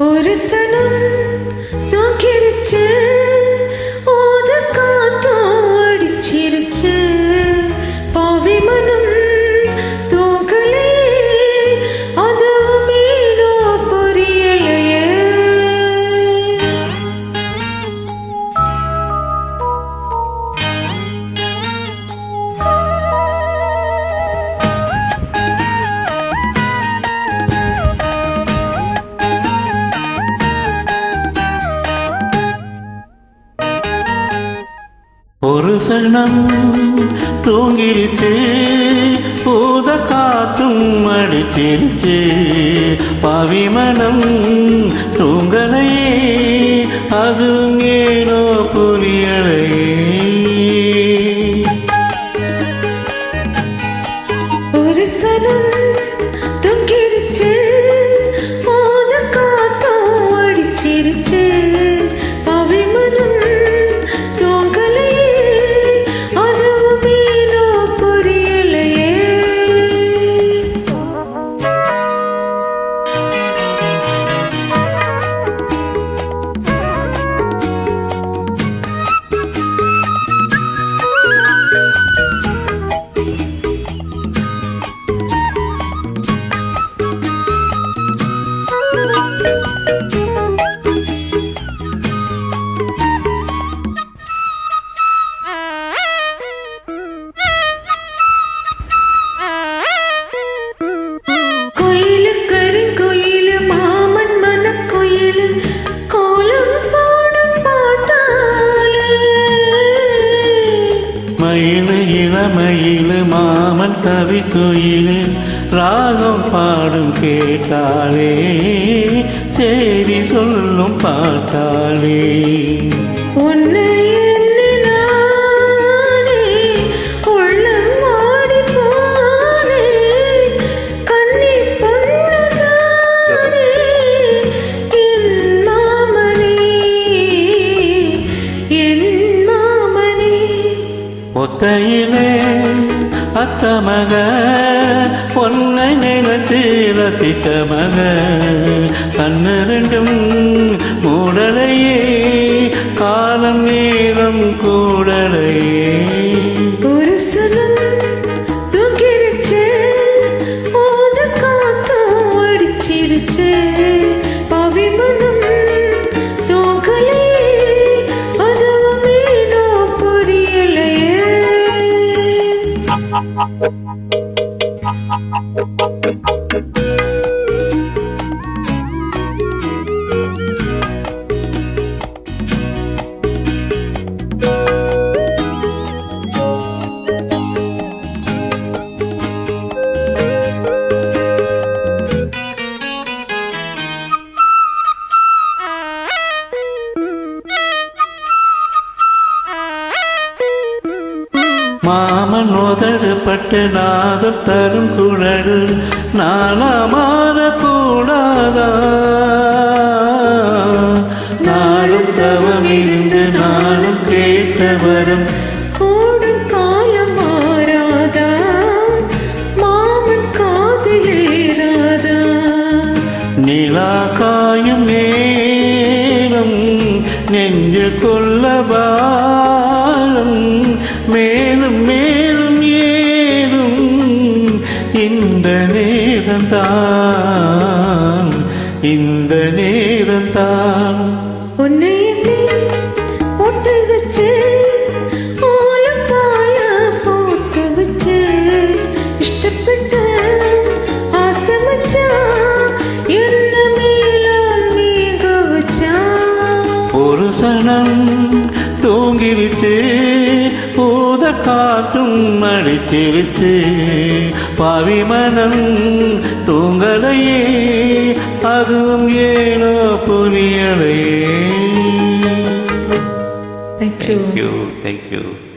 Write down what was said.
ஒரு சனம் தூக்கிருச்சு. ஒரு சனம் தூங்கிருச்சு பூத காத்தும் அடிச்சிருச்சு. மயிலு இளமயிலு மாமன் கவி கோயிலு. ராகம் பாடும் கேட்டாலே சேரி சொல்லும் பாட்டாலே ஒத்தையிலே அத்தமக பொன்னை நினைத்து ரசித்த மக. கண்ணு ரெண்டும் மூடலையே. Thank you. மாமன் உதடுபட்டு நாதம் தரும் குழல் நானா நேரம்தான். இந்த நேரம்தான். உன்னை ஒரு சனம் தூங்கிருச்சு பூத காத்தும் அடிச்சிருச்சு. பாவி மனம் தூங்கலையே. அதுவும் ஏனோ புரியலையே Thank you. Thank you thank you